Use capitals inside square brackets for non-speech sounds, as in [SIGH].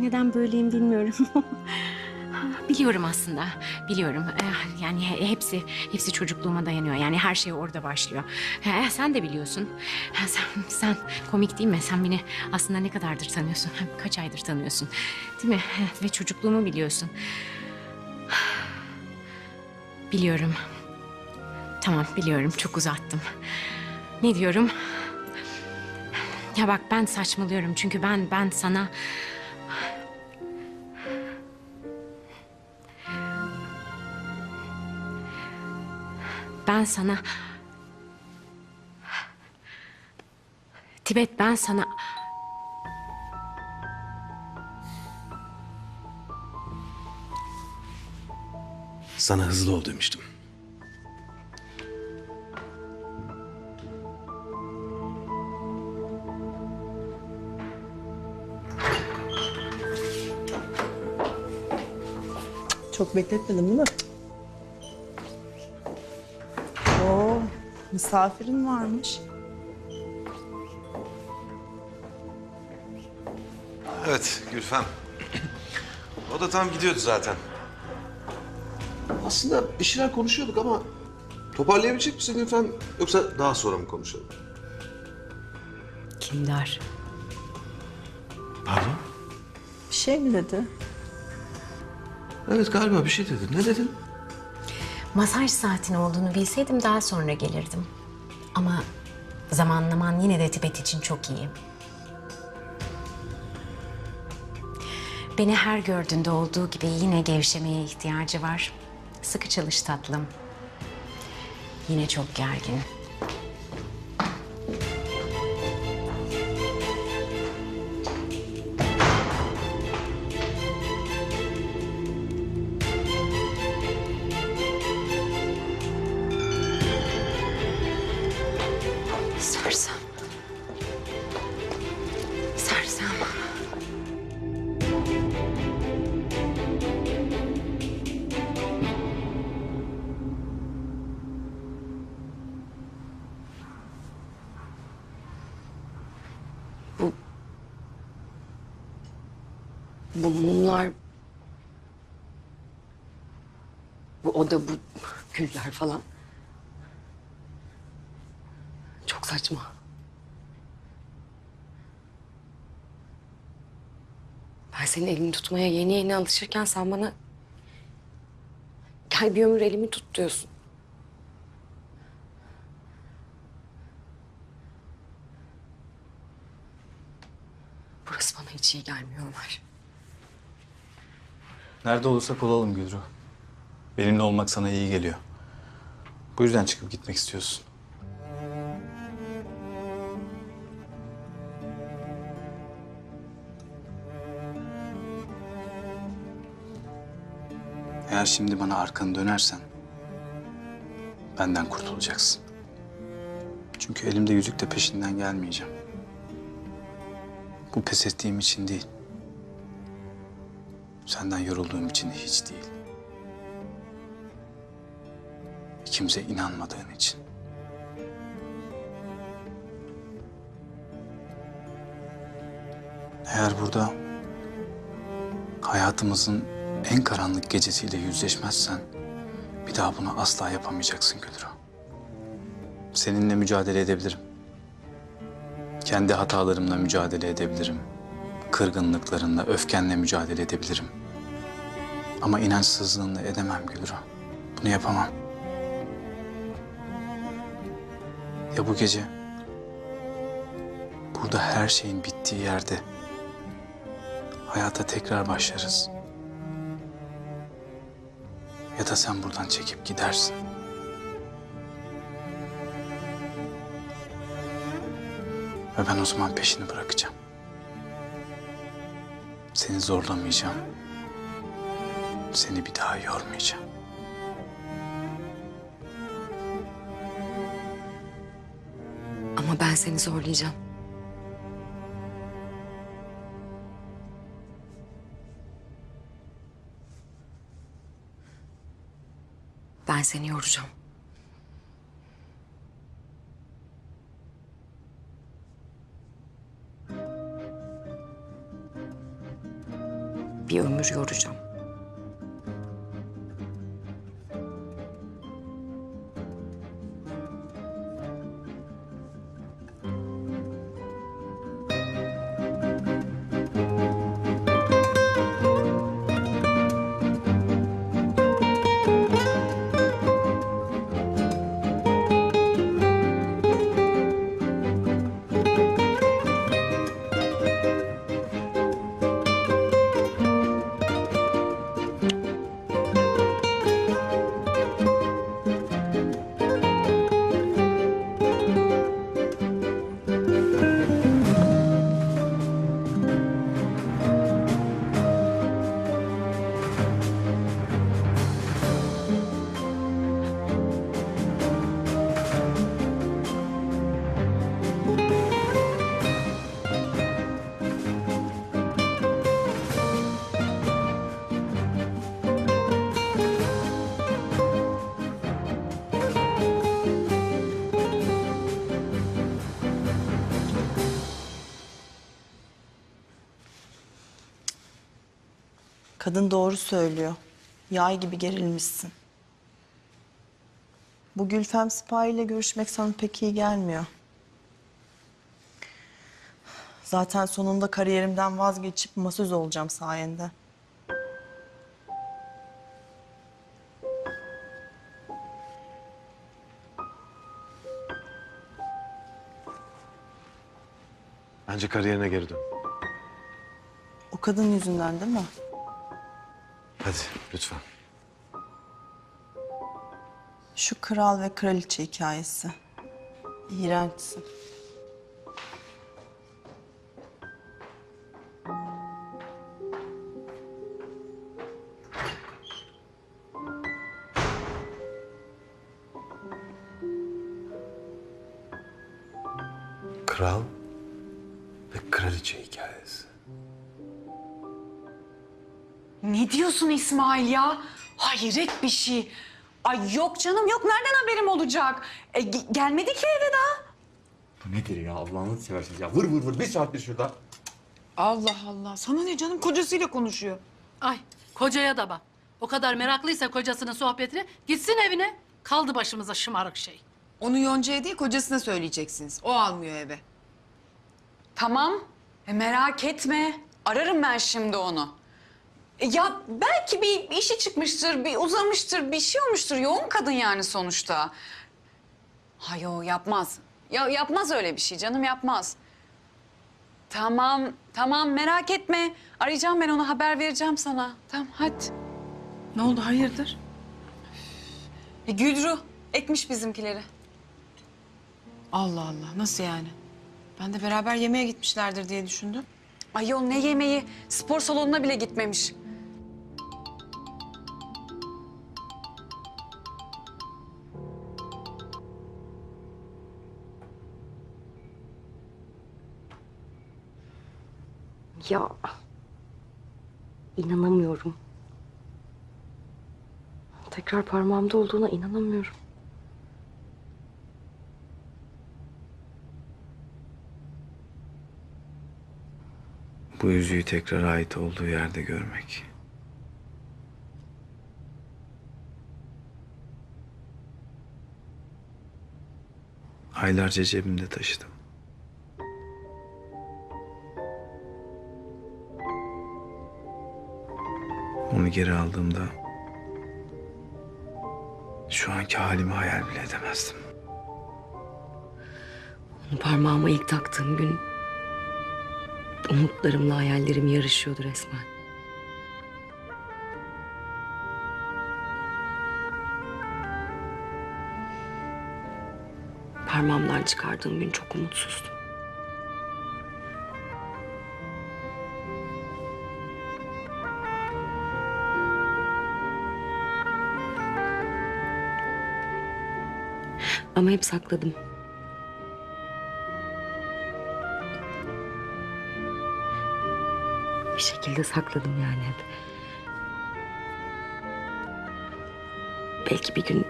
Neden böyleyim bilmiyorum. [LAUGHS] Biliyorum aslında. Biliyorum. Ee, Yani he- hepsi hepsi çocukluğuma dayanıyor. Yani her şey orada başlıyor. Ee, Sen de biliyorsun. Ee, Sen, sen komik değil mi? Sen beni aslında ne kadardır tanıyorsun? Kaç aydır tanıyorsun? Değil mi? Ve çocukluğumu biliyorsun. [SIGHS] Biliyorum. Tamam biliyorum. Çok uzattım. Ne diyorum? Ya bak ben saçmalıyorum çünkü ben ben sana Ben sana... Tibet ben sana... Sana hızlı ol demiştim. Çok bekletmedim değil mi? Misafirin varmış. Evet Gülfem. O da tam gidiyordu zaten. Aslında bir şeyler konuşuyorduk ama toparlayabilecek misin Gülfem? Yoksa daha sonra mı konuşalım? Kindar. Pardon? Bir şey mi dedi? Evet galiba bir şey dedin. Ne dedin? Masaj saatin olduğunu bilseydim daha sonra gelirdim. Ama zamanlaman yine de Tibet için çok iyi. Beni her gördüğünde olduğu gibi yine gevşemeye ihtiyacı var. Sıkı çalış tatlım. Yine çok gergin. Bu mumlar... Bu oda, bu güller falan. Çok saçma. Ben senin elini tutmaya yeni yeni alışırken sen bana... Gel bir ömür elimi tut diyorsun. Burası bana hiç iyi gelmiyor Ömer. Nerede olursak olalım Gülru. Benimle olmak sana iyi geliyor. Bu yüzden çıkıp gitmek istiyorsun. Eğer şimdi bana arkanı dönersen benden kurtulacaksın. Çünkü elimde yüzükle peşinden gelmeyeceğim. Bu pes ettiğim için değil. Senden yorulduğum için hiç değil. İkimize inanmadığın için. Eğer burada hayatımızın en karanlık gecesiyle yüzleşmezsen bir daha bunu asla yapamayacaksın Gülru. Seninle mücadele edebilirim. Kendi hatalarımla mücadele edebilirim kırgınlıklarınla, öfkenle mücadele edebilirim. Ama inançsızlığınla edemem Gülru. Bunu yapamam. Ya bu gece burada her şeyin bittiği yerde hayata tekrar başlarız. Ya da sen buradan çekip gidersin. Ve ben o zaman peşini bırakacağım. Seni zorlamayacağım. Seni bir daha yormayacağım. Ama ben seni zorlayacağım. Ben seni yoracağım. Bir ömür yoracağım. Kadın doğru söylüyor. Yay gibi gerilmişsin. Bu Gülfem Sipahi ile görüşmek sana pek iyi gelmiyor. Zaten sonunda kariyerimden vazgeçip masöz olacağım sayende. Bence kariyerine geri dön. O kadın yüzünden değil mi? Hadi lütfen. Şu kral ve kraliçe hikayesi. İğrençsin. Kral ve kraliçe hikayesi. Ne diyorsun İsmail ya? Hayret bir şey. Ay yok canım yok. Nereden haberim olacak? E, ge- gelmedi ki eve daha. Bu nedir ya Allah'ını seversiniz ya. Vır vır vır bir saattir şurada. Allah Allah. Sana ne canım? Kocasıyla konuşuyor. Ay kocaya da bak. O kadar meraklıysa kocasının sohbetine gitsin evine. Kaldı başımıza şımarık şey. Onu Yonca'ya değil kocasına söyleyeceksiniz. O almıyor eve. Tamam. E, merak etme. Ararım ben şimdi onu. E, ya belki bir işi çıkmıştır, bir uzamıştır, bir şey olmuştur. Yoğun kadın yani sonuçta. Ha yo yapmaz. Ya yapmaz öyle bir şey canım yapmaz. Tamam, tamam merak etme. Arayacağım ben onu haber vereceğim sana. Tamam hadi. Ne oldu hayırdır? E, Gülru ekmiş bizimkileri. Allah Allah nasıl yani? Ben de beraber yemeğe gitmişlerdir diye düşündüm. Ayol ne yemeği? Spor salonuna bile gitmemiş. Ya inanamıyorum. Tekrar parmağımda olduğuna inanamıyorum. Bu yüzüğü tekrar ait olduğu yerde görmek. Aylarca cebimde taşıdım. Onu geri aldığımda şu anki halimi hayal bile edemezdim. Onu parmağıma ilk taktığım gün umutlarımla hayallerim yarışıyordu resmen. Parmağımdan çıkardığım gün çok umutsuzdum. Ama hep sakladım. Bir şekilde sakladım yani hep. Belki bir gün